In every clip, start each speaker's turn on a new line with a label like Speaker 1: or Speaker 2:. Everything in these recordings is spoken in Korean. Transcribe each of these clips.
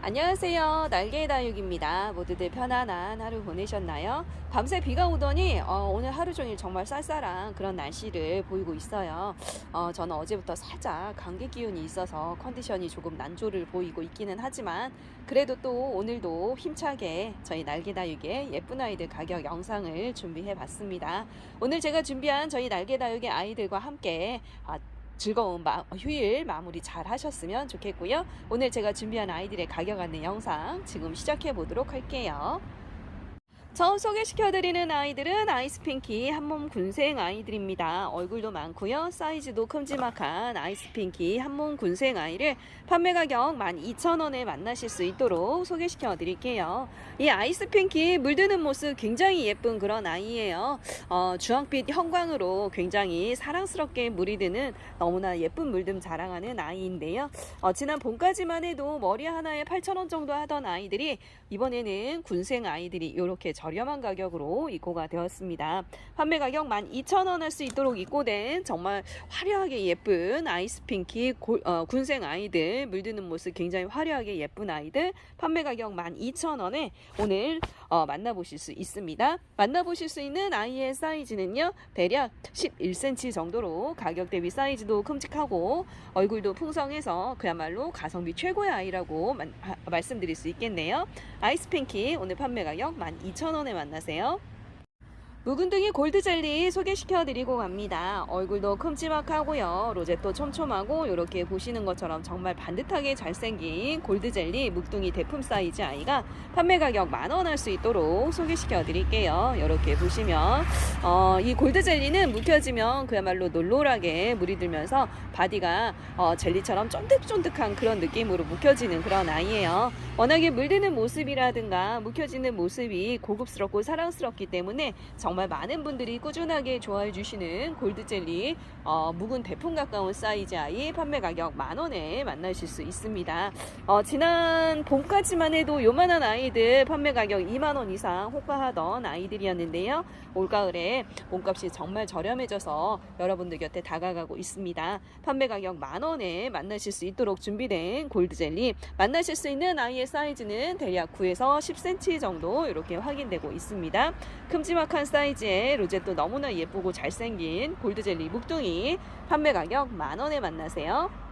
Speaker 1: 안녕하세요. 날개의 다육입니다. 모두들 편안한 하루 보내셨나요? 밤새 비가 오더니 어, 오늘 하루 종일 정말 쌀쌀한 그런 날씨를 보이고 있어요. 어, 저는 어제부터 살짝 감기 기운이 있어서 컨디션이 조금 난조를 보이고 있기는 하지만 그래도 또 오늘도 힘차게 저희 날개 다육의 예쁜 아이들 가격 영상을 준비해 봤습니다. 오늘 제가 준비한 저희 날개 다육의 아이들과 함께 아, 즐거운 마, 휴일 마무리 잘 하셨으면 좋겠고요. 오늘 제가 준비한 아이들의 가격 안내 영상 지금 시작해 보도록 할게요. 처음 소개시켜드리는 아이들은 아이스핑키 한몸 군생 아이들입니다. 얼굴도 많고요. 사이즈도 큼지막한 아이스핑키 한몸 군생 아이를 판매 가격 12,000원에 만나실 수 있도록 소개시켜 드릴게요. 이 아이스핑키 물드는 모습 굉장히 예쁜 그런 아이예요. 어, 주황빛 형광으로 굉장히 사랑스럽게 물이 드는 너무나 예쁜 물듬 자랑하는 아이인데요. 어, 지난 봄까지만 해도 머리 하나에 8,000원 정도 하던 아이들이 이번에는 군생 아이들이 이렇게 저 렴한 가격으로 입고가 되었습니다. 판매 가격 12,000원 할 수 있도록 입고된 정말 화려하게 예쁜 아이스핑키 골- 어, 군생 아이들 물드는 모습 굉장히 화려하게 예쁜 아이들 판매 가격 12,000원에 오늘 어, 만나보실 수 있습니다. 만나보실 수 있는 아이의 사이즈는요 대략 11cm 정도로 가격 대비 사이즈도 큼직하고 얼굴도 풍성해서 그야말로 가성비 최고의 아이라고 만- 하- 말씀드릴 수 있겠네요. 아이스핑키 오늘 판매 가격 12,000원에 만나세요. 묵은둥이 골드젤리 소개시켜 드리고 갑니다. 얼굴도 큼지막하고요. 로제도 촘촘하고 이렇게 보시는 것처럼 정말 반듯하게 잘생긴 골드젤리 묵둥이 대품 사이즈 아이가 판매 가격 만 원 할 수 있도록 소개시켜 드릴게요. 이렇게 보시면 어, 이 골드젤리는 묵혀지면 그야말로 놀놀하게 물이 들면서 바디가 어, 젤리처럼 쫀득쫀득한 그런 느낌으로 묵혀지는 그런 아이예요. 워낙에 물드는 모습이라든가 묵혀지는 모습이 고급스럽고 사랑스럽기 때문에 정말 많은 분들이 꾸준하게 좋아해 주시는 골드젤리 어, 묵은 대품 가까운 사이즈 아이 판매 가격 만 원에 만나실 수 있습니다. 어, 지난 봄까지만 해도 요만한 아이들 판매 가격 2만 원 이상 호가하던 아이들이었는데요. 올가을에 몸값이 정말 저렴해져서 여러분들 곁에 다가가고 있습니다. 판매 가격 만 원에 만나실 수 있도록 준비된 골드젤리 만나실 수 있는 아이의 사이즈는 대략 9에서 10cm 정도 이렇게 확인되고 있습니다. 큼지막한 사이즈 의 로제또 너무나 예쁘고 잘생긴 골드젤리 묵둥이 판매 가격 만 원에 만나세요.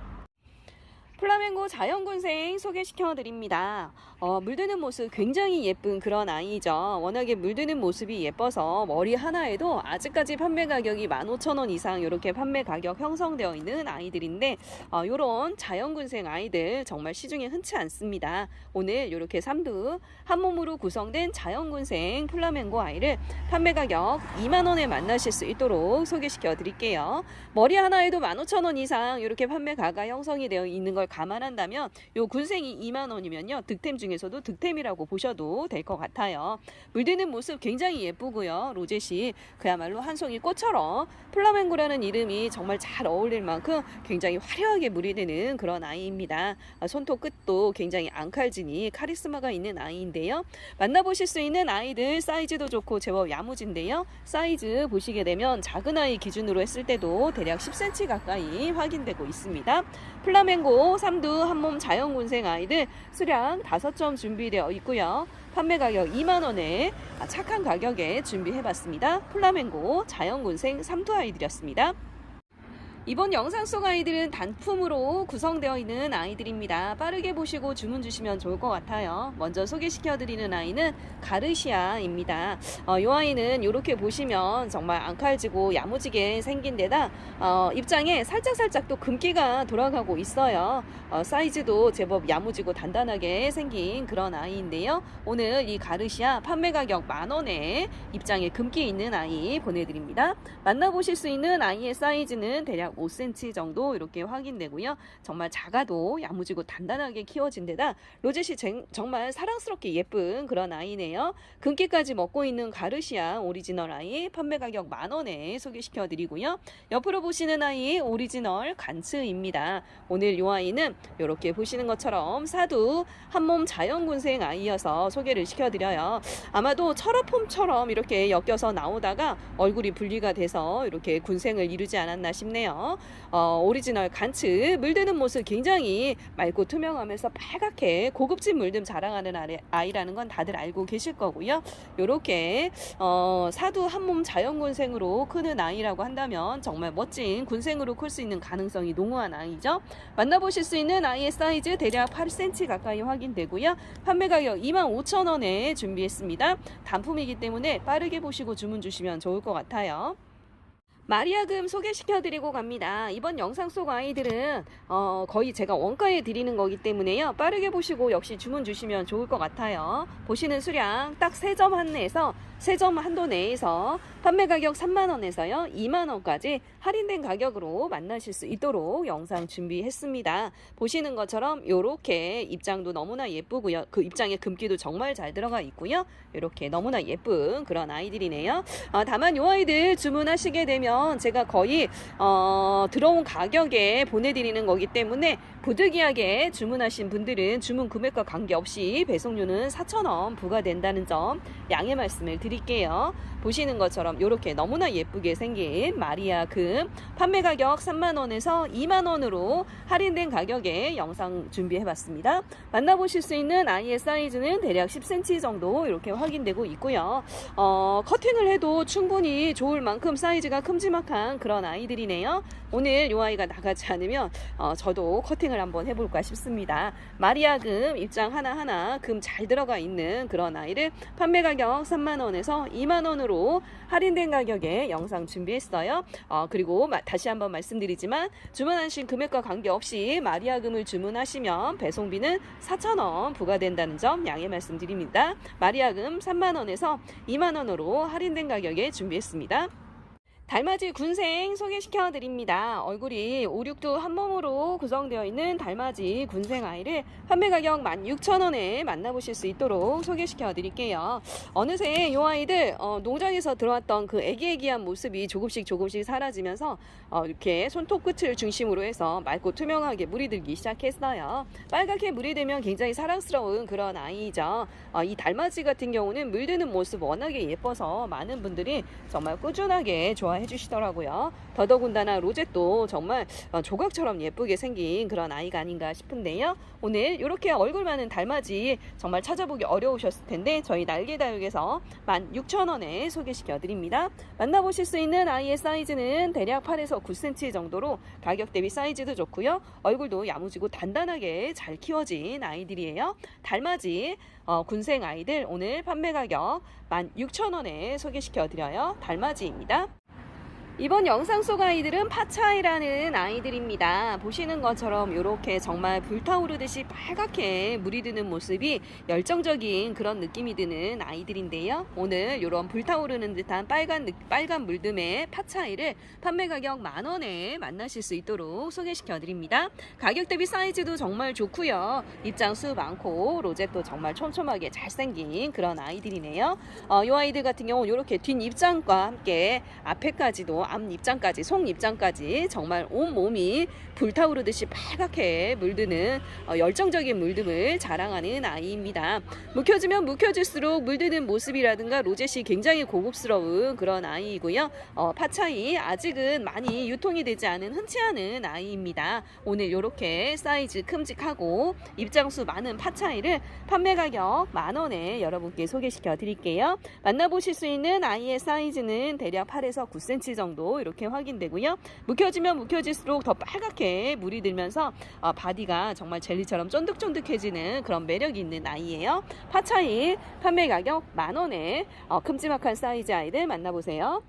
Speaker 1: 플라멩고 자연군생 소개시켜 드립니다. 어, 물드는 모습 굉장히 예쁜 그런 아이죠. 워낙에 물드는 모습이 예뻐서 머리 하나에도 아직까지 판매 가격이 15,000원 이상 이렇게 판매 가격 형성되어 있는 아이들인데 어, 이런 자연군생 아이들 정말 시중에 흔치 않습니다. 오늘 이렇게 삼두 한 몸으로 구성된 자연군생 플라멩고 아이를 판매 가격 2만 원에 만나실 수 있도록 소개시켜 드릴게요. 머리 하나에도 15,000원 이상 이렇게 판매 가가 형성이 되어 있는 걸 감안한다면 요 군생이 2만 원이면요. 득템 중에서도 득템이라고 보셔도 될 것 같아요. 물드는 모습 굉장히 예쁘고요. 로젯이 그야말로 한 송이 꽃처럼 플라멩고라는 이름이 정말 잘 어울릴 만큼 굉장히 화려하게 물이 되는 그런 아이입니다. 아, 손톱 끝도 굉장히 앙칼지니 카리스마가 있는 아이인데요. 만나보실 수 있는 아이들 사이즈도 좋고 제법 야무진데요. 사이즈 보시게 되면 작은 아이 기준으로 했을 때도 대략 10cm 가까이 확인되고 있습니다. 플라멩고 삼두 한몸 자연군생 아이들 수량 5점 준비되어 있고요. 판매 가격 2만 원에 아, 착한 가격에 준비해봤습니다. 플라멩고 자연군생 삼두 아이들이었습니다. 이번 영상 속 아이들은 단품으로 구성되어 있는 아이들입니다. 빠르게 보시고 주문 주시면 좋을 것 같아요. 먼저 소개시켜 드리는 아이는 가르시아입니다. 어, 이 아이는 이렇게 보시면 정말 앙칼지고 야무지게 생긴 데다 어, 입장에 살짝살짝 또 금기가 돌아가고 있어요. 어, 사이즈도 제법 야무지고 단단하게 생긴 그런 아이인데요. 오늘 이 가르시아 판매 가격 만원에 입장에 금기 있는 아이 보내드립니다. 만나보실 수 있는 아이의 사이즈는 대략 5cm 정도 이렇게 확인되고요. 정말 작아도 야무지고 단단하게 키워진 데다 쟁- 정말 사랑스럽게 예쁜 그런 아이네요. 금기까지 먹고 있는 가르시아 오리지널 아이 판매 가격 만원에 소개시켜 드리고요. 옆으로 보시는 아이 오리지널 간츠입니다. 오늘 이 아이는 이렇게 보시는 것처럼 사두 한몸 자연군생 아이여서 소개를 시켜드려요. 아마도 철화폼처럼 이렇게 엮여서 나오다가 얼굴이 분리가 돼서 이렇게 군생을 이루지 않았나 싶네요. 어, 오리지널 간츠 물드는 모습 굉장히 맑고 투명하면서 빨갛게 고급진 물듦 자랑하는 아이- 아이라는 건 다들 알고 계실 거고요. 요렇게 어, 사두 한몸 자연군생으로 크는 아이라고 한다면 정말 멋진 군생으로 클 수 있는 가능성이 농후한 아이죠. 만나보실 수 있는 아이의 사이즈 대략 8cm 가까이 확인되고요. 판매 가격 25,000원에 준비했습니다. 단품이기 때문에 빠르게 보시고 주문 주시면 좋을 것 같아요. 마리아금 소개시켜드리고 갑니다. 이번 영상 속 아이들은 어, 거의 제가 원가에 드리는 거기 때문에요. 빠르게 보시고 역시 주문 주시면 좋을 것 같아요. 보시는 수량 딱 3점 한내에서 3점 한도 내에서 판매 가격 3만원에서요 2만원까지 할인된 가격으로 만나실 수 있도록 영상 준비했습니다. 보시는 것처럼 이렇게 입장도 너무나 예쁘고요. 그 입장에 금기도 정말 잘 들어가 있고요. 이렇게 너무나 예쁜 그런 아이들이네요. 아, 다만 이 아이들 주문하시게 되면 제가 거의 어, 들어온 가격에 보내드리는 거기 때문에 부득이하게 주문하신 분들은 주문 금액과 관계없이 배송료는 4,000원 부과된다는 점 양해 말씀을 드릴게요. 보시는 것처럼 이렇게 너무나 예쁘게 생긴 마리아 금 판매 가격 3만원에서 2만원으로 할인된 가격에 영상 준비해봤습니다. 만나보실 수 있는 아이의 사이즈는 대략 10cm 정도 이렇게 확인되고 있고요. 어, 커팅을 해도 충분히 좋을 만큼 사이즈가 큼지막한 그런 아이들이네요. 오늘 이 아이가 나가지 않으면 어, 저도 커팅을 한번 해볼까 싶습니다. 마리아 금 입장 하나하나 금 잘 들어가 있는 그런 아이를 판매 가격 3만원에서 2만원으로 할인된 가격에 영상 준비했어요. 어, 그리고 마- 다시 한번 말씀드리지만 주문하신 금액과 관계없이 마리아 금을 주문하시면 배송비는 4,000원 부과된다는 점 양해 말씀드립니다. 마리아 금 3만원에서 2만원으로 할인된 가격에 준비했습니다. 달맞이 군생 소개시켜 드립니다. 얼굴이 5, 6두 한 몸으로 구성되어 있는 달맞이 군생 아이를 판매 가격 16,000원에 만나보실 수 있도록 소개시켜 드릴게요. 어느새 이 아이들 어, 농장에서 들어왔던 그 애기애기한 모습이 조금씩 조금씩 사라지면서 어, 이렇게 손톱 끝을 중심으로 해서 맑고 투명하게 물이 들기 시작했어요. 빨갛게 물이 들면 굉장히 사랑스러운 그런 아이죠. 어, 이 달맞이 같은 경우는 물드는 모습 워낙에 예뻐서 많은 분들이 정말 꾸준하게 좋아 해 주시더라고요. 더더군다나 로zet도 정말 어, 조각처럼 예쁘게 생긴 그런 아이가 아닌가 싶은데요. 오늘 이렇게 얼굴 많은 달맞이 정말 찾아보기 어려우셨을 텐데 저희 날개다육에서 16,000원에 소개시켜 드립니다. 만나보실 수 있는 아이의 사이즈는 대략 8에서 9cm 정도로 가격 대비 사이즈도 좋고요. 얼굴도 야무지고 단단하게 잘 키워진 아이들이에요. 달맞이 어, 군생 아이들 오늘 판매 가격 16,000원에 소개시켜 드려요. 달맞이입니다. 이번 영상 속 아이들은 파차이라는 아이들입니다. 보시는 것처럼 이렇게 정말 불타오르듯이 빨갛게 물이 드는 모습이 열정적인 그런 느낌이 드는 아이들인데요. 오늘 이런 불타오르는 듯한 빨간 느- 빨간 물듬의 파차이를 판매 가격 만 원에 만나실 수 있도록 소개시켜 드립니다. 가격 대비 사이즈도 정말 좋고요. 입장 수 많고 로zet도 정말 촘촘하게 잘생긴 그런 아이들이네요. 어, 이 아이들 같은 경우 이렇게 뒷 입장과 함께 앞에까지도 앞 입장까지 속 입장까지 정말 온 몸이 불타오르듯이 빨갛게 물드는 어, 열정적인 물듦을 자랑하는 아이입니다. 묵혀지면 묵혀질수록 물드는 모습이라든가 로zet이 굉장히 고급스러운 그런 아이이고요. 어, 파차이 아직은 많이 유통이 되지 않은 흔치 않은 아이입니다. 오늘 이렇게 사이즈 큼직하고 입장수 많은 파차이를 판매 가격 만 원에 여러분께 소개시켜 드릴게요. 만나보실 수 있는 아이의 사이즈는 대략 8에서 9cm 정도 이렇게 확인되고요. 묵혀지면 묵혀질수록 더 빨갛게 물이 들면서 어, 바디가 정말 젤리처럼 쫀득쫀득해지는 그런 매력이 있는 아이예요. 파차이 판매 가격 만 원에 어, 큼지막한 사이즈 아이들 만나보세요.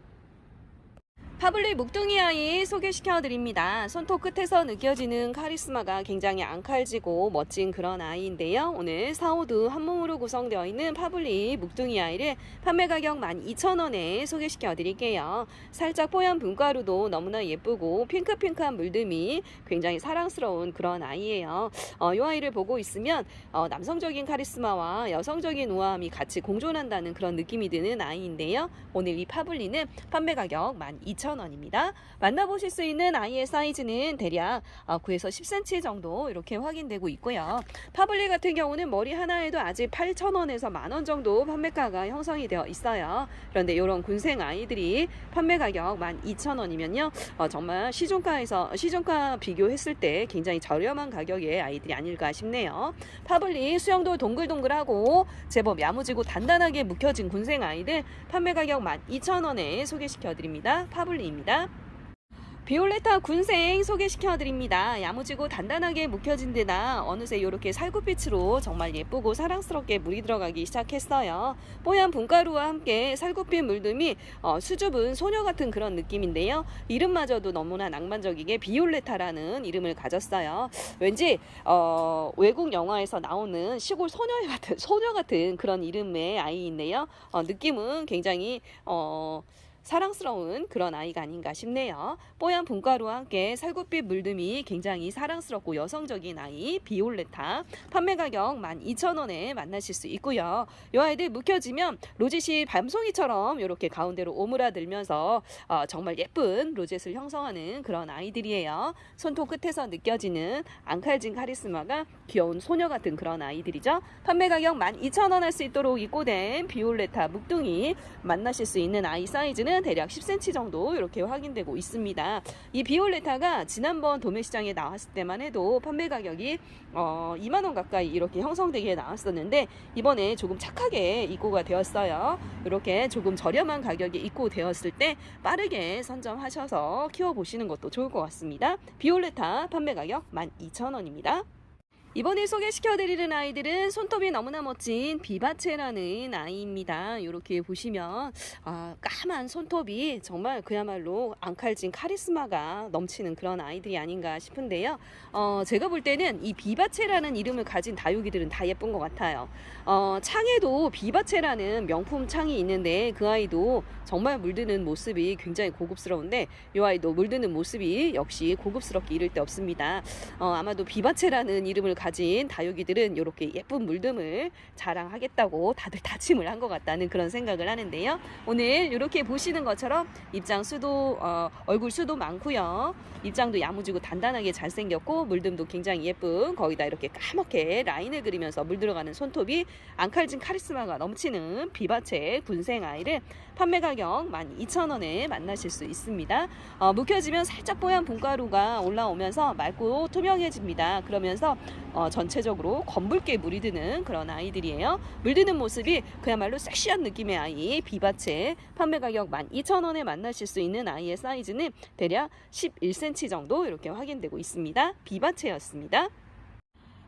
Speaker 1: 파블리 묵둥이 아이 소개시켜 드립니다. 손톱 끝에서 느껴지는 카리스마가 굉장히 앙칼지고 멋진 그런 아이인데요. 오늘 사오두 한 몸으로 구성되어 있는 파블리 묵둥이 아이를 판매 가격 12,000원에 소개시켜 드릴게요. 살짝 뽀얀 분가루도 너무나 예쁘고 핑크핑크한 물듬이 굉장히 사랑스러운 그런 아이예요. 어, 이 아이를 보고 있으면 어, 남성적인 카리스마와 여성적인 우아함이 같이 공존한다는 그런 느낌이 드는 아이인데요. 오늘 이 파블리는 판매 가격 12,000원 12,000원입니다. 만나보실 수 있는 아이의 사이즈는 대략 9에서 10cm 정도 이렇게 확인되고 있고요. 파블리 같은 경우는 머리 하나에도 아직 8,000원에서 만원 정도 판매가가 형성이 되어 있어요. 그런데 이런 군생 아이들이 판매 가격 12,000원이면요. 어, 정말 시중가에서 시중가 비교했을 때 굉장히 저렴한 가격의 아이들이 아닐까 싶네요. 파블리 수영도 동글동글하고 제법 야무지고 단단하게 묵혀진 군생 아이들 판매 가격 12,000원에 소개시켜 드립니다. 파블리 입니다. 비올레타 군생 소개시켜 드립니다. 야무지고 단단하게 묵혀진 데다 어느새 이렇게 살구빛으로 정말 예쁘고 사랑스럽게 물이 들어가기 시작했어요. 뽀얀 분가루와 함께 살구빛 물듬이 어, 수줍은 소녀 같은 그런 느낌인데요. 이름마저도 너무나 낭만적이게 비올레타라는 이름을 가졌어요. 왠지 어, 외국 영화에서 나오는 시골 소녀 같은 소녀 같은 그런 이름의 아이인데요. 어, 느낌은 굉장히 어, 사랑스러운 그런 아이가 아닌가 싶네요. 뽀얀 분가루와 함께 살구빛 물듬이 굉장히 사랑스럽고 여성적인 아이 비올레타 판매 가격 12,000원에 만나실 수 있고요. 이 아이들 묵혀지면 로짓이 밤송이처럼 이렇게 가운데로 오므라들면서 어, 정말 예쁜 로zet을 형성하는 그런 아이들이에요. 손톱 끝에서 느껴지는 앙칼진 카리스마가 귀여운 소녀 같은 그런 아이들이죠. 판매 가격 12,000원 할 수 있도록 입고된 비올레타 묵둥이 만나실 수 있는 아이 사이즈는 대략 10cm 정도 이렇게 확인되고 있습니다. 이 비올레타가 지난번 도매시장에 나왔을 때만 해도 판매 가격이 어, 2만 원 가까이 이렇게 형성되게 나왔었는데 이번에 조금 착하게 입고가 되었어요. 이렇게 조금 저렴한 가격에 입고되었을 때 빠르게 선점하셔서 키워보시는 것도 좋을 것 같습니다. 비올레타 판매 가격 12,000원입니다. 이번에 소개시켜드리는 아이들은 손톱이 너무나 멋진 비바체라는 아이입니다. 이렇게 보시면 아, 까만 손톱이 정말 그야말로 앙칼진 카리스마가 넘치는 그런 아이들이 아닌가 싶은데요. 어, 제가 볼 때는 이 비바체라는 이름을 가진 다육이들은 다 예쁜 것 같아요. 어, 창에도 비바체라는 명품 창이 있는데 그 아이도 정말 물드는 모습이 굉장히 고급스러운데 이 아이도 물드는 모습이 역시 고급스럽게 이를 데 없습니다. 어, 아마도 비바체라는 이름을 가진 다육이들은 이렇게 예쁜 물듬을 자랑하겠다고 다들 다짐을 한 것 같다는 그런 생각을 하는데요. 오늘 이렇게 보시는 것처럼 입장 수도 어, 얼굴 수도 많고요. 입장도 야무지고 단단하게 잘생겼고 물듬도 굉장히 예쁜 거기다 이렇게 까맣게 라인을 그리면서 물 들어가는 손톱이 앙칼진 카리스마가 넘치는 비바체 군생 아이를 판매 가격 12,000원에 만나실 수 있습니다. 어, 묵혀지면 살짝 뽀얀 분가루가 올라오면서 맑고 투명해집니다. 그러면서 어, 전체적으로 검붉게 물이 드는 그런 아이들이에요. 물드는 모습이 그야말로 섹시한 느낌의 아이 비바체 판매 가격 12,000원에 만나실 수 있는 아이의 사이즈는 대략 11cm 정도 이렇게 확인되고 있습니다. 비바체였습니다.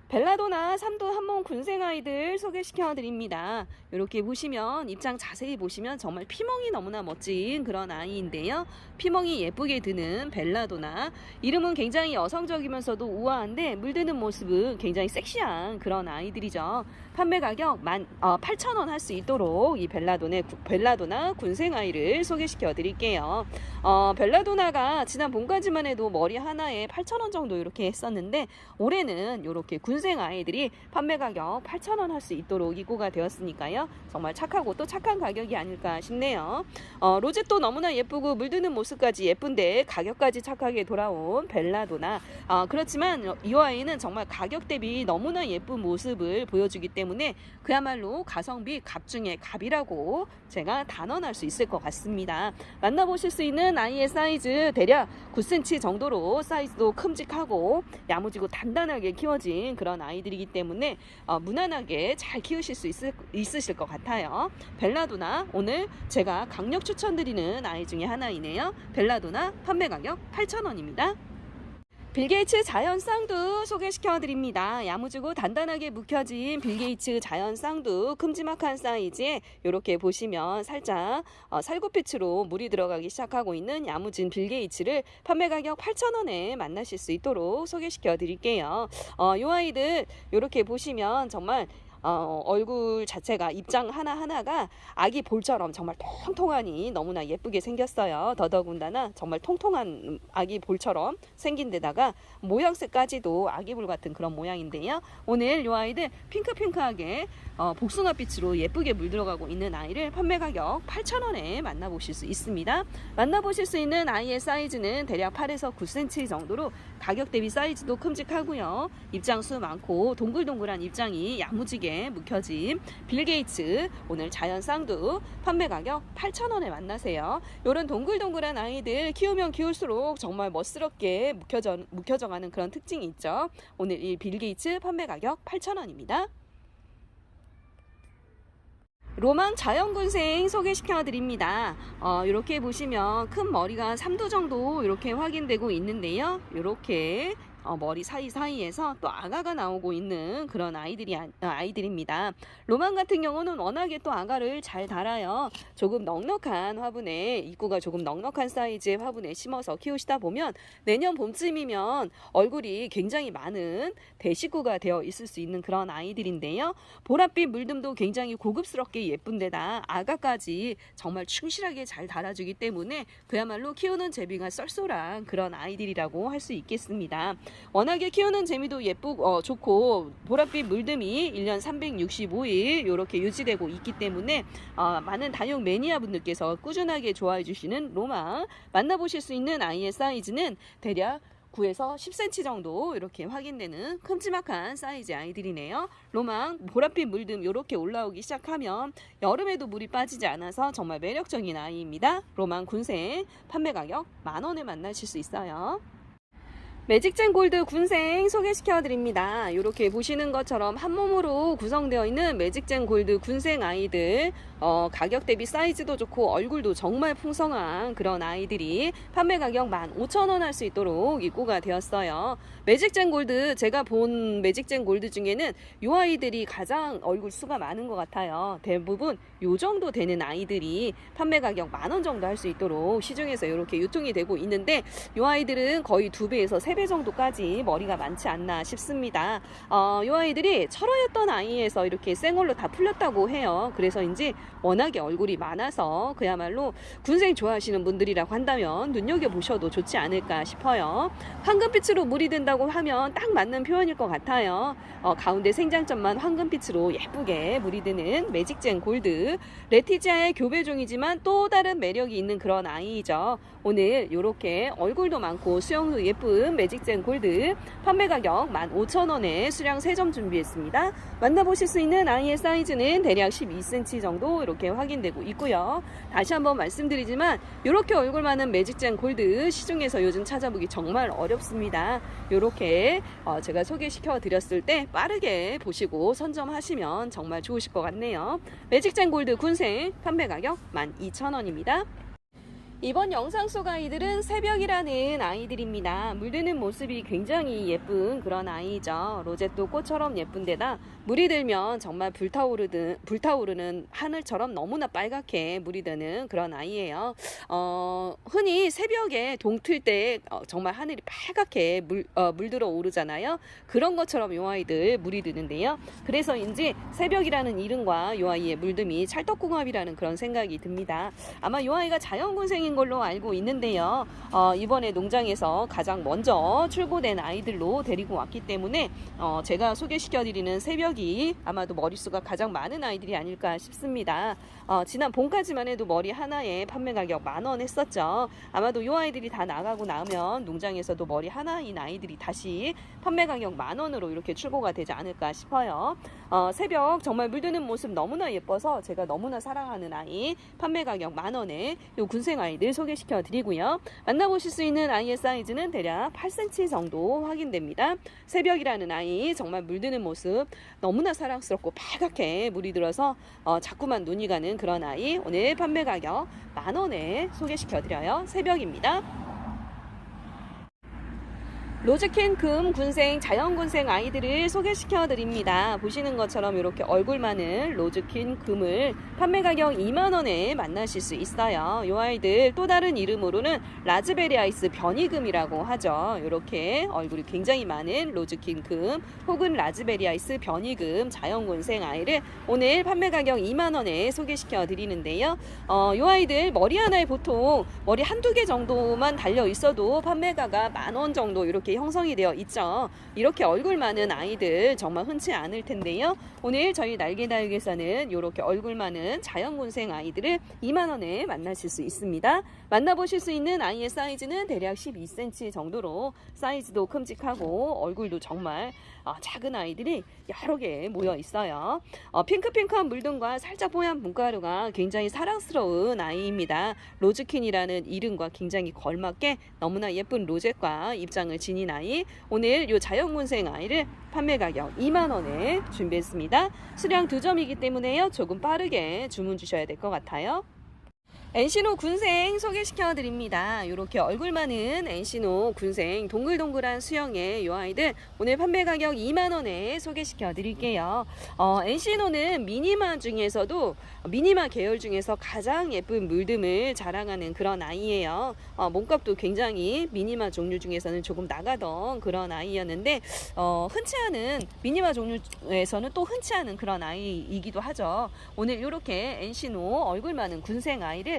Speaker 1: 벨라도나 삼도 한몸 군생 아이들 소개시켜 드립니다. 이렇게 보시면 입장 자세히 보시면 정말 피멍이 너무나 멋진 그런 아이인데요. 피멍이 예쁘게 드는 벨라도나 이름은 굉장히 여성적이면서도 우아한데 물드는 모습은 굉장히 섹시한 그런 아이들이죠. 판매 가격 만 어, 8,000원 할 수 있도록 이 벨라도네 벨라도나 군생 아이를 소개시켜 드릴게요. 어, 벨라도나가 지난 봄까지만 해도 머리 하나에 8,000원 정도 이렇게 했었는데 올해는 이렇게 군생 아이들이 판매 가격 8,000원 할 수 있도록 입고가 되었으니까요. 정말 착하고 또 착한 가격이 아닐까 싶네요. 어, 로zet도 너무나 예쁘고 물드는 모습까지 예쁜데 가격까지 착하게 돌아온 벨라도나 어, 그렇지만 이 아이는 정말 가격 대비 너무나 예쁜 모습을 보여주기 때문에 그야말로 가성비 갑 중에 갑이라고 제가 단언할 수 있을 것 같습니다. 만나보실 수 있는 아이의 사이즈 대략 9cm 정도로 사이즈도 큼직하고 야무지고 단단하게 키워진 그런 아이들이기 때문에 어, 무난하게 잘 키우실 수 있을, 있으실 것 같아요. 벨라도나 오늘 제가 강력 추천드리는 아이 중에 하나이네요. 벨라도나 판매 가격 8,000원입니다. 빌게이츠 자연 쌍두 소개시켜 드립니다. 야무지고 단단하게 묵혀진 빌게이츠 자연 쌍두 큼지막한 사이즈에 이렇게 보시면 살짝 어, 살구빛으로 물이 들어가기 시작하고 있는 야무진 빌게이츠를 판매 가격 8,000원에 만나실 수 있도록 소개시켜 드릴게요. 어, 이 아이들 이렇게 보시면 정말 어, 얼굴 자체가 입장 하나하나가 아기 볼처럼 정말 통통하니 너무나 예쁘게 생겼어요. 더더군다나 정말 통통한 아기 볼처럼 생긴 데다가 모양새까지도 아기 볼 같은 그런 모양인데요. 오늘 이 아이들 핑크핑크하게 어, 복숭아빛으로 예쁘게 물들어가고 있는 아이를 판매 가격 8,000원에 만나보실 수 있습니다. 만나보실 수 있는 아이의 사이즈는 대략 8에서 9cm 정도로 가격 대비 사이즈도 큼직하고요. 입장수 많고 동글동글한 입장이 야무지게 묵혀진 빌게이츠 오늘 자연 쌍두 판매 가격 8,000원에 만나세요. 이런 동글동글한 아이들 키우면 키울수록 정말 멋스럽게 묵혀져, 묵혀져가는 그런 특징이 있죠. 오늘 이 빌게이츠 판매 가격 8,000원입니다. 로망 자연군생 소개시켜 드립니다. 어, 이렇게 보시면 큰 머리가 3도 정도 이렇게 확인되고 있는데요. 이렇게 어, 머리 사이사이에서 또 아가가 나오고 있는 그런 아이들이 아- 아이들입니다. 로망 같은 경우는 워낙에 또 아가를 잘 달아요. 조금 넉넉한 화분에 입구가 조금 넉넉한 사이즈의 화분에 심어서 키우시다 보면 내년 봄쯤이면 얼굴이 굉장히 많은 대식구가 되어 있을 수 있는 그런 아이들인데요. 보랏빛 물듬도 굉장히 고급스럽게 예쁜데다 아가까지 정말 충실하게 잘 달아주기 때문에 그야말로 키우는 재미가 쏠쏠한 그런 아이들이라고 할 수 있겠습니다. 워낙에 키우는 재미도 예쁘고 어, 좋고 보랏빛 물듬이 1년 365일 이렇게 유지되고 있기 때문에 어, 많은 다육 매니아 분들께서 꾸준하게 좋아해 주시는 로마 만나보실 수 있는 아이의 사이즈는 대략 9에서 10cm 정도 이렇게 확인되는 큼지막한 사이즈 아이들이네요. 로망 보랏빛 물듬 이렇게 올라오기 시작하면 여름에도 물이 빠지지 않아서 정말 매력적인 아이입니다. 로망 군생 판매 가격 만 원에 만나실 수 있어요. 매직젠 골드 군생 소개시켜 드립니다. 이렇게 보시는 것처럼 한 몸으로 구성되어 있는 매직젠 골드 군생 아이들 어, 가격 대비 사이즈도 좋고 얼굴도 정말 풍성한 그런 아이들이 판매 가격 15,000원 할 수 있도록 입고가 되었어요. 매직젠 골드 제가 본 매직젠 골드 중에는 이 아이들이 가장 얼굴 수가 많은 것 같아요. 대부분 요 정도 되는 아이들이 판매 가격 만 원 정도 할 수 있도록 시중에서 이렇게 유통이 되고 있는데 이 아이들은 거의 두 배에서 세 배 정도까지 머리가 많지 않나 싶습니다. 어, 이 아이들이 철화였던 아이에서 이렇게 생얼로 다 풀렸다고 해요. 그래서인지 워낙에 얼굴이 많아서 그야말로 군생 좋아하시는 분들이라고 한다면 눈여겨보셔도 좋지 않을까 싶어요. 황금빛으로 물이 든다고 하면 딱 맞는 표현일 것 같아요. 어, 가운데 생장점만 황금빛으로 예쁘게 물이 드는 매직젠 골드. 레티지아의 교배종이지만 또 다른 매력이 있는 그런 아이이죠. 오늘 이렇게 얼굴도 많고 수영도 예쁜 매직젠 골드 판매 가격 15,000원에 수량 3점 준비했습니다. 만나보실 수 있는 아이의 사이즈는 대략 12cm 정도 이렇게 확인되고 있고요. 다시 한번 말씀드리지만 이렇게 얼굴 많은 매직젠 골드 시중에서 요즘 찾아보기 정말 어렵습니다. 이렇게 어, 제가 소개시켜 드렸을 때 빠르게 보시고 선점하시면 정말 좋으실 것 같네요. 매직젠 골드 군생 판매 가격 12,000원입니다. 이번 영상 속 아이들은 새벽이라는 아이들입니다. 물드는 모습이 굉장히 예쁜 그런 아이죠. 로제또 꽃처럼 예쁜데다 물이 들면 정말 불타오르는, 불타오르는 하늘처럼 너무나 빨갛게 물이 드는 그런 아이예요. 어, 흔히 새벽에 동틀 때 어, 정말 하늘이 빨갛게 물, 어, 물들어 오르잖아요. 그런 것처럼 요 아이들 물이 드는데요. 그래서인지 새벽이라는 이름과 요 아이의 물듬이 찰떡궁합이라는 그런 생각이 듭니다. 아마 요 아이가 자연군생 인 걸로 알고 있는데요. 어, 이번에 농장에서 가장 먼저 출고된 아이들로 데리고 왔기 때문에 어, 제가 소개시켜드리는 새벽이 아마도 머릿수가 가장 많은 아이들이 아닐까 싶습니다. 어, 지난 봄까지만 해도 머리 하나에 판매 가격 만 원 했었죠. 아마도 요 아이들이 다 나가고 나면 농장에서도 머리 하나인 아이들이 다시 판매 가격 만 원으로 이렇게 출고가 되지 않을까 싶어요. 어, 새벽 정말 물드는 모습 너무나 예뻐서 제가 너무나 사랑하는 아이 판매 가격 만 원에 요 군생 아이 들 소개시켜 드리고요. 만나보실 수 있는 아이의 사이즈는 대략 8cm 정도 확인됩니다. 새벽이라는 아이 정말 물드는 모습 너무나 사랑스럽고 빨갛게 물이 들어서 어, 자꾸만 눈이 가는 그런 아이 오늘 판매 가격 만 원에 소개시켜 드려요. 새벽입니다. 로즈킨 금 군생 자연 군생 아이들을 소개시켜 드립니다. 보시는 것처럼 이렇게 얼굴 많은 로즈킨 금을 판매 가격 2만 원에 만나실 수 있어요. 이 아이들 또 다른 이름으로는 라즈베리 아이스 변이금이라고 하죠. 이렇게 얼굴이 굉장히 많은 로즈킨 금 혹은 라즈베리 아이스 변이금 자연 군생 아이를 오늘 판매 가격 2만 원에 소개시켜 드리는데요. 어, 이 아이들 머리 하나에 보통 머리 한두 개 정도만 달려 있어도 판매가가 만 원 정도 이렇게 형성이 되어 있죠. 이렇게 얼굴 많은 아이들 정말 흔치 않을 텐데요. 오늘 저희 날개다육에서는 이렇게 얼굴 많은 자연군생 아이들을 2만 원에 만나실 수 있습니다. 만나보실 수 있는 아이의 사이즈는 대략 12cm 정도로 사이즈도 큼직하고 얼굴도 정말 어, 작은 아이들이 여러 개 모여 있어요. 어, 핑크핑크한 물등과 살짝 뽀얀 문가루가 굉장히 사랑스러운 아이입니다. 로즈킨이라는 이름과 굉장히 걸맞게 너무나 예쁜 로zet과 입장을 지닌 아이. 오늘 이 자연군생 아이를 판매 가격 2만 원에 준비했습니다. 수량 두 점이기 때문에요. 조금 빠르게 주문 주셔야 될 것 같아요. 엔시노 군생 소개시켜 드립니다. 이렇게 얼굴 많은 엔시노 군생 동글동글한 수영의 이 아이들 오늘 판매 가격 2만 원에 소개시켜 드릴게요. 어, 엔시노는 미니마 중에서도 미니마 계열 중에서 가장 예쁜 물듬을 자랑하는 그런 아이예요. 어, 몸값도 굉장히 미니마 종류 중에서는 조금 나가던 그런 아이였는데 어, 흔치 않은 미니마 종류에서는 또 흔치 않은 그런 아이이기도 하죠. 오늘 이렇게 엔시노 얼굴 많은 군생 아이를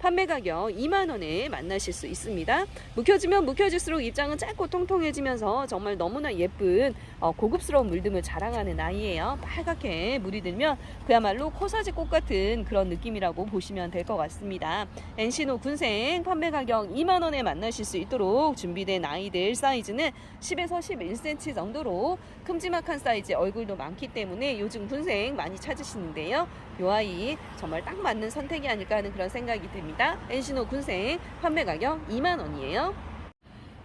Speaker 1: 판매 가격 2만 원에 만나실 수 있습니다. 묵혀지면 묵혀질수록 입장은 짧고 통통해지면서 정말 너무나 예쁜 어, 고급스러운 물듬을 자랑하는 아이예요. 빨갛게 물이 들면 그야말로 코사지 꽃 같은 그런 느낌이라고 보시면 될 것 같습니다. 엔시노 군생 판매 가격 2만 원에 만나실 수 있도록 준비된 아이들 사이즈는 10에서 11cm 정도로 큼지막한 사이즈 얼굴도 많기 때문에 요즘 군생 많이 찾으시는데요. 이 아이 정말 딱 맞는 선택이 아닐까 하는 그런 생각이 듭니다. 엔시노 군생 판매 가격 2만 원이에요.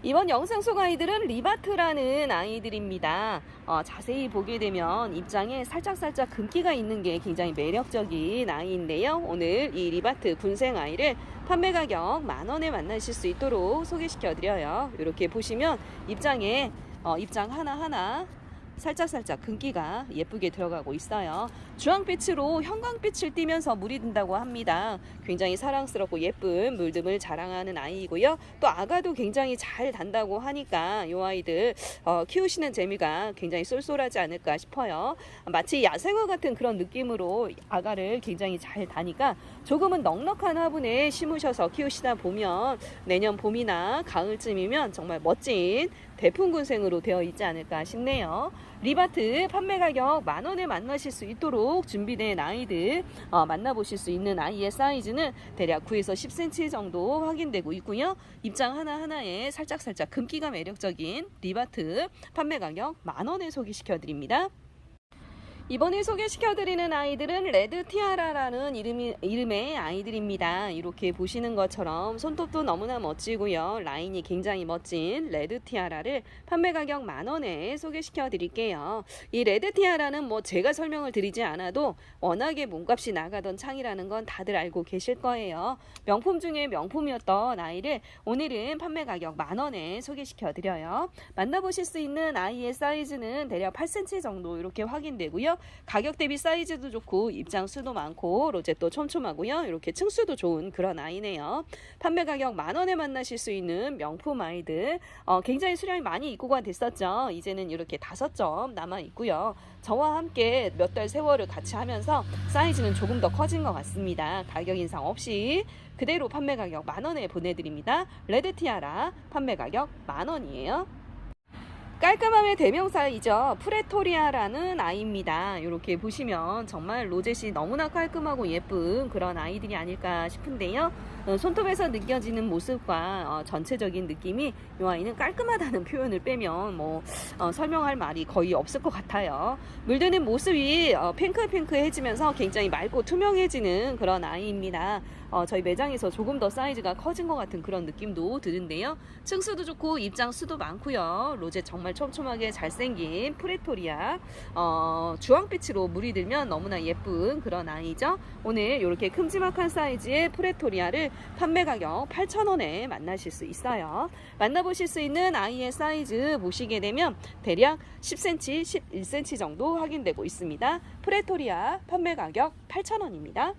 Speaker 1: 이번 영상 속 아이들은 리바트라는 아이들입니다. 어, 자세히 보게 되면 입장에 살짝살짝 금기가 있는 게 굉장히 매력적인 아이인데요. 오늘 이 리바트 군생 아이를 판매 가격 만 원에 만나실 수 있도록 소개시켜 드려요. 이렇게 보시면 입장에 어, 입장 하나하나 살짝살짝 금기가 예쁘게 들어가고 있어요. 주황빛으로 형광빛을 띠면서 물이 든다고 합니다. 굉장히 사랑스럽고 예쁜 물듬을 자랑하는 아이이고요. 또 아가도 굉장히 잘 단다고 하니까 이 아이들 어, 키우시는 재미가 굉장히 쏠쏠하지 않을까 싶어요. 마치 야생화 같은 그런 느낌으로 아가를 굉장히 잘 다니까 조금은 넉넉한 화분에 심으셔서 키우시다 보면 내년 봄이나 가을쯤이면 정말 멋진 대풍군생으로 되어 있지 않을까 싶네요. 리바트 판매 가격 만 원에 만나실 수 있도록 준비된 아이들 어, 만나보실 수 있는 아이의 사이즈는 대략 9에서 10cm 정도 확인되고 있고요. 입장 하나하나에 살짝살짝 금기가 매력적인 리바트 판매 가격 만 원에 소개시켜 드립니다. 이번에 소개시켜드리는 아이들은 레드 티아라라는 이름이, 이름의 아이들입니다. 이렇게 보시는 것처럼 손톱도 너무나 멋지고요. 라인이 굉장히 멋진 레드 티아라를 판매 가격 만원에 소개시켜드릴게요. 이 레드 티아라는 뭐 제가 설명을 드리지 않아도 워낙에 몸값이 나가던 창이라는 건 다들 알고 계실 거예요. 명품 중에 명품이었던 아이를 오늘은 판매 가격 만원에 소개시켜드려요. 만나보실 수 있는 아이의 사이즈는 대략 8cm 정도 이렇게 확인되고요. 가격 대비 사이즈도 좋고 입장 수도 많고 로제도 촘촘하고요. 이렇게 층수도 좋은 그런 아이네요. 판매 가격 만 원에 만나실 수 있는 명품 아이들. 어, 굉장히 수량이 많이 입고가 됐었죠. 이제는 이렇게 다섯 점 남아 있고요. 저와 함께 몇 달 세월을 같이 하면서 사이즈는 조금 더 커진 것 같습니다. 가격 인상 없이 그대로 판매 가격 만 원에 보내드립니다. 레드 티아라 판매 가격 만 원이에요. 깔끔함의 대명사이죠. 프레토리아라는 아이입니다. 이렇게 보시면 정말 로zet이 너무나 깔끔하고 예쁜 그런 아이들이 아닐까 싶은데요. 어, 손톱에서 느껴지는 모습과 어, 전체적인 느낌이 이 아이는 깔끔하다는 표현을 빼면 뭐 어, 설명할 말이 거의 없을 것 같아요. 물드는 모습이 어, 핑크핑크해지면서 굉장히 맑고 투명해지는 그런 아이입니다. 어, 저희 매장에서 조금 더 사이즈가 커진 것 같은 그런 느낌도 드는데요. 층수도 좋고 입장 수도 많고요. 로제 정말 촘촘하게 잘생긴 프레토리아 어, 주황빛으로 물이 들면 너무나 예쁜 그런 아이죠. 오늘 이렇게 큼지막한 사이즈의 프레토리아를 판매 가격 8,000원에 만나실 수 있어요. 만나보실 수 있는 아이의 사이즈 보시게 되면 대략 10cm, 11cm 정도 확인되고 있습니다. 프레토리아 판매 가격 8,000원입니다.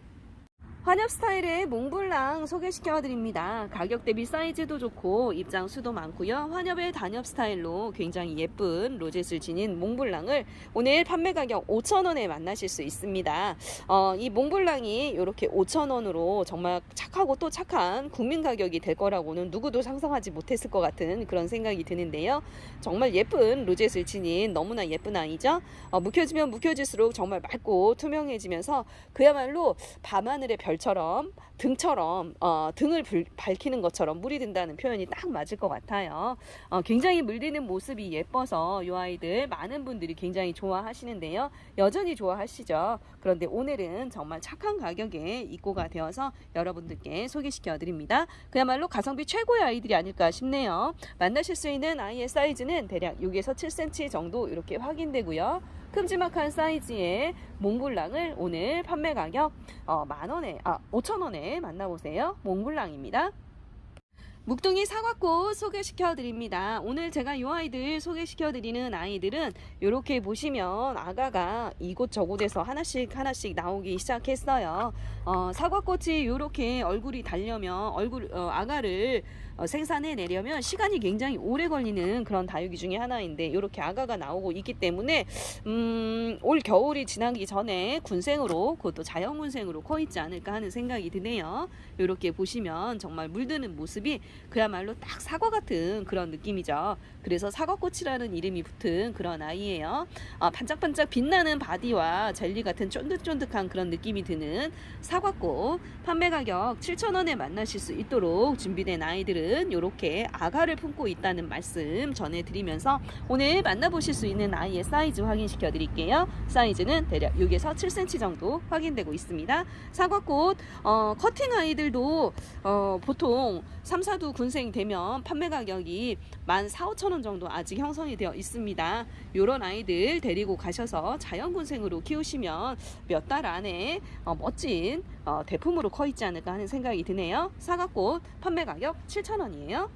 Speaker 1: 환엽 스타일의 몽블랑 소개시켜 드립니다. 가격 대비 사이즈도 좋고 입장 수도 많고요. 환엽의 단엽 스타일로 굉장히 예쁜 로젯을 지닌 몽블랑을 오늘 판매 가격 5,000원에 만나실 수 있습니다. 어, 이 몽블랑이 이렇게 5,000원으로 정말 착하고 또 착한 국민 가격이 될 거라고는 누구도 상상하지 못했을 것 같은 그런 생각이 드는데요. 정말 예쁜 로젯을 지닌 너무나 예쁜 아이죠. 어, 묵혀지면 묵혀질수록 정말 맑고 투명해지면서 그야말로 밤하늘의 별 처럼 등처럼 어, 등을 불- 밝히는 것처럼 물이 든다는 표현이 딱 맞을 것 같아요. 어, 굉장히 물드는 모습이 예뻐서 이 아이들 많은 분들이 굉장히 좋아하시는데요. 여전히 좋아하시죠. 그런데 오늘은 정말 착한 가격에 입고가 되어서 여러분들께 소개시켜 드립니다. 그야말로 가성비 최고의 아이들이 아닐까 싶네요. 만나실 수 있는 아이의 사이즈는 대략 6에서 7cm 정도 이렇게 확인되고요. 큼지막한 사이즈의 몽블랑을 오늘 판매 가격 어, 만 원에 아 5천 원에 만나보세요. 몽블랑입니다. 묵둥이 사과꽃 소개시켜 드립니다. 오늘 제가 이 아이들 소개시켜 드리는 아이들은 이렇게 보시면 아가가 이곳저곳에서 하나씩 하나씩 나오기 시작했어요. 어, 사과꽃이 이렇게 얼굴이 달려면 얼굴 어, 아가를 어, 생산해 내려면 시간이 굉장히 오래 걸리는 그런 다육이 중에 하나인데 이렇게 아가가 나오고 있기 때문에 음, 올 겨울이 지나기 전에 군생으로 그것도 자연군생으로 커 있지 않을까 하는 생각이 드네요. 이렇게 보시면 정말 물드는 모습이 그야말로 딱 사과 같은 그런 느낌이죠. 그래서 사과꽃이라는 이름이 붙은 그런 아이예요. 아, 반짝반짝 빛나는 바디와 젤리 같은 쫀득쫀득한 그런 느낌이 드는 사과꽃 판매 가격 7,000원에 만나실 수 있도록 준비된 아이들은 이렇게 아가를 품고 있다는 말씀 전해드리면서 오늘 만나보실 수 있는 아이의 사이즈 확인시켜 드릴게요. 사이즈는 대략 6에서 7cm 정도 확인되고 있습니다. 사과꽃 어, 커팅 아이들도 어, 보통 3, 4두 군생 되면 판매 가격이 1 4 5천 원 정도 아직 형성이 되어 있습니다. 이런 아이들 데리고 가셔서 자연 군생으로 키우시면 몇 달 안에 어, 멋진 어, 대품으로 커 있지 않을까 하는 생각이 드네요. 사과꽃 판매 가격 7,000원이에요.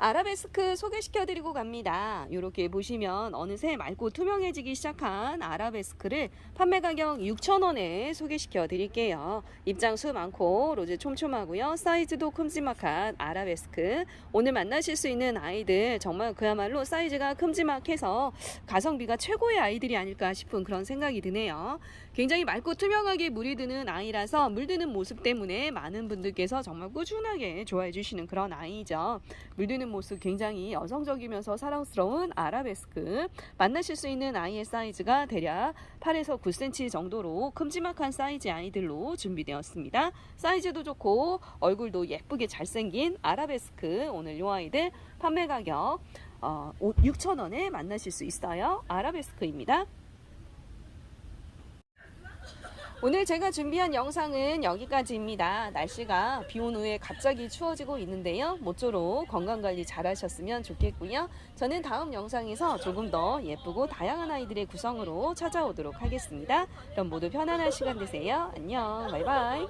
Speaker 1: 아라베스크 소개시켜드리고 갑니다. 이렇게 보시면 어느새 맑고 투명해지기 시작한 아라베스크를 판매 가격 6,000원에 소개시켜 드릴게요. 입장수 많고 로즈 촘촘하고요. 사이즈도 큼지막한 아라베스크. 오늘 만나실 수 있는 아이들 정말 그야말로 사이즈가 큼지막해서 가성비가 최고의 아이들이 아닐까 싶은 그런 생각이 드네요. 굉장히 맑고 투명하게 물이 드는 아이라서 물드는 모습 때문에 많은 분들께서 정말 꾸준하게 좋아해 주시는 그런 아이죠. 물드는 모습 굉장히 여성적이면서 사랑스러운 아라베스크 만나실 수 있는 아이의 사이즈가 대략 8에서 9cm 정도로 큼지막한 사이즈 아이들로 준비되었습니다. 사이즈도 좋고 얼굴도 예쁘게 잘생긴 아라베스크 오늘 이 아이들 판매 가격 어, 6,000원에 만나실 수 있어요. 아라베스크입니다. 오늘 제가 준비한 영상은 여기까지입니다. 날씨가 비 온 후에 갑자기 추워지고 있는데요. 모쪼록 건강관리 잘 하셨으면 좋겠고요. 저는 다음 영상에서 조금 더 예쁘고 다양한 아이들의 구성으로 찾아오도록 하겠습니다. 그럼 모두 편안한 시간 되세요. 안녕. 바이바이.